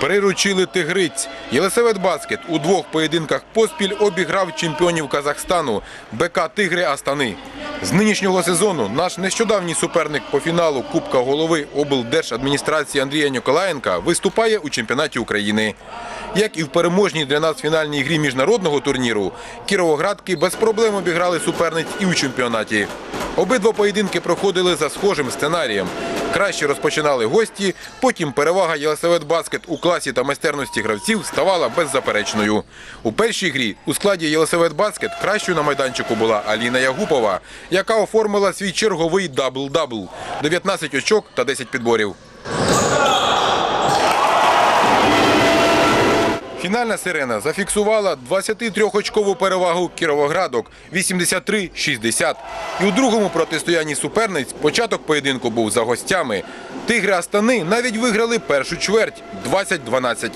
приручили тигриць. Єлисавет Баскет у двох поєдинках поспіль обіграв чемпіонів Казахстану БК Тигри Астани. З нинішнього сезону наш нещодавній суперник по фіналу Кубка голови облдержадміністрації Андрія Ніколаєнка виступає у чемпіонаті України. Як і в переможній для нас фінальній грі міжнародного турніру, кіровоградки без проблем обіграли суперниць і у чемпіонаті. Обидва поєдинки проходили за схожим сценарієм. Краще розпочинали гості, потім перевага Єлисавет Баскет у класі та майстерності гравців ставала беззаперечною. У першій грі у складі Єлисавет Баскет кращою на майданчику була Аліна Ягупова, яка оформила свій черговий дабл-дабл – 19 очок та 10 підборів. Фінальна сирена зафіксувала 23-очкову перевагу кіровоградок 83-60. І у другому протистоянні суперниць початок поєдинку був за гостями. Тигри Астани навіть виграли першу чверть 20-12.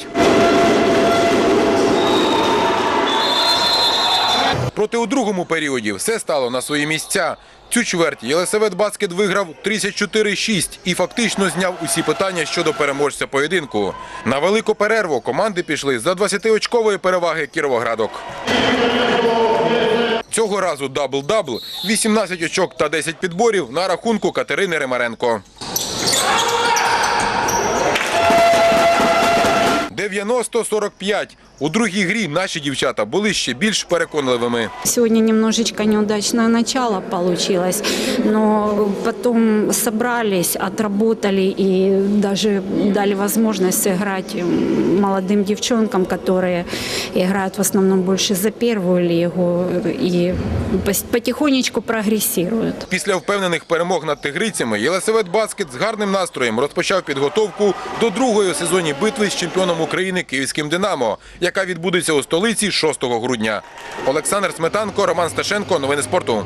Проте у другому періоді все стало на свої місця. Цю чверть Єлисавет Баскет виграв 34-6 і фактично зняв усі питання щодо переможця поєдинку. На велику перерву команди пішли за 20-очкової переваги Кіровоградок. Цього разу дабл-дабл, 18 очок та 10 підборів на рахунку Катерини Римаренко. 90-45. У другій грі наші дівчата були ще більш переконливими. Сегодня немножечко неудачное начало получилось, но потом собрались, отработали и даже дали возможность сыграть м, молодым девчонкам, которые играют в основном больше за первую лигу и пос- потихонечку прогрессируют. Після впевнених перемог над тигрицями Єлисавет Баскет з гарним настроєм розпочав підготовку до другої у сезоні битви з чемпіоном України Київським Динамо, яка відбудеться у столиці 6 грудня. Олександр Сметанко, Роман Сташенко. Новини спорту.